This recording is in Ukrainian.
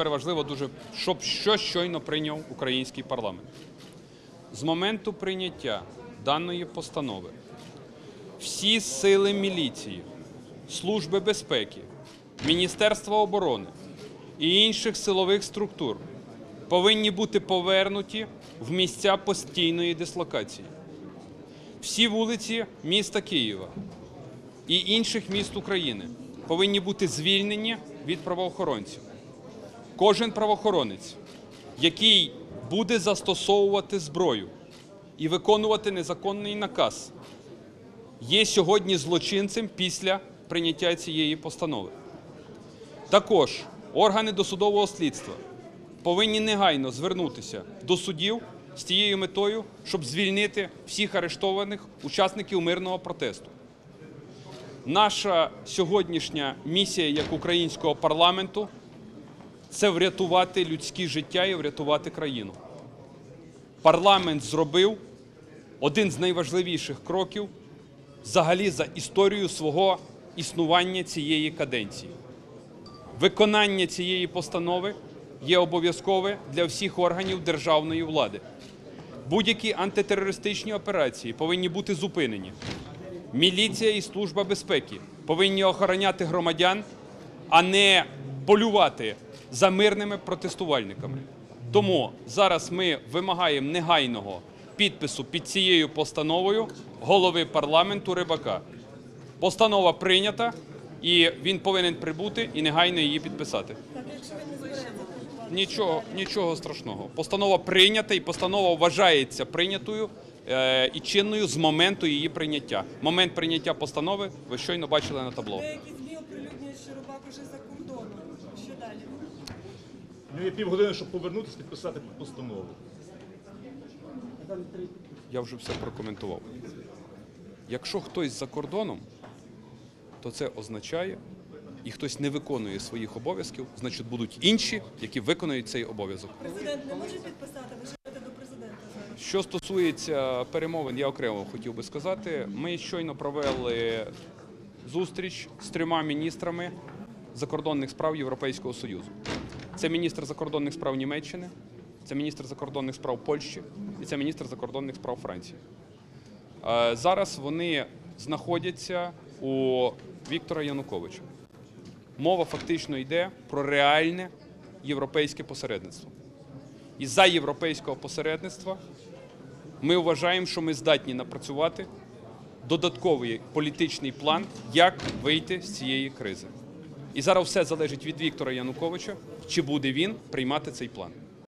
тепер важливо дуже, щоб що щойно прийняв український парламент. З моменту прийняття даної постанови всі сили міліції, Служби безпеки, Міністерства оборони і інших силових структур повинні бути повернуті в місця постійної дислокації. Всі вулиці міста Києва і інших міст України повинні бути звільнені від правоохоронців. Кожен правоохоронець, який буде застосовувати зброю і виконувати незаконний наказ, є сьогодні злочинцем після прийняття цієї постанови. Також органи досудового слідства повинні негайно звернутися до судів з тією метою, щоб звільнити всіх арештованих учасників мирного протесту. Наша сьогоднішня місія як українського парламенту це врятувати людські життя і врятувати країну. Парламент зробив один з найважливіших кроків взагалі за історію свого існування цієї каденції. Виконання цієї постанови є обов'язкове для всіх органів державної влади. Будь-які антитерористичні операції повинні бути зупинені. Міліція і служба безпеки повинні охороняти громадян, а не полювати за мирними протестувальниками. Тому зараз ми вимагаємо негайного підпису під цією постановою голови парламенту Рибака. Постанова прийнята, і він повинен прибути і негайно її підписати. Нічого, нічого страшного. Постанова прийнята, і постанова вважається прийнятою е, і чинною з моменту її прийняття. Момент прийняття постанови ви щойно бачили на табло. деякі ЗМІ оприлюднюють, що рибак уже за кордоном. Що далі? У нього є півгодини, щоб повернутися, підписати постанову. Я вже все прокоментував. Якщо хтось за кордоном, то це означає, і хтось не виконує своїх обов'язків, значить будуть інші, які виконують цей обов'язок. Президент не може підписати, ви ж йдете до президента. Що стосується перемовин, я окремо хотів би сказати. Ми щойно провели зустріч з трьома міністрами закордонних справ Європейського Союзу. Це міністр закордонних справ Німеччини, це міністр закордонних справ Польщі і це міністр закордонних справ Франції. Е, Зараз вони знаходяться у Віктора Януковича. Мова фактично йде про реальне європейське посередництво. І за європейського посередництва ми вважаємо, що ми здатні напрацювати додатковий політичний план, як вийти з цієї кризи. І зараз все залежить від Віктора Януковича, чи буде він приймати цей план.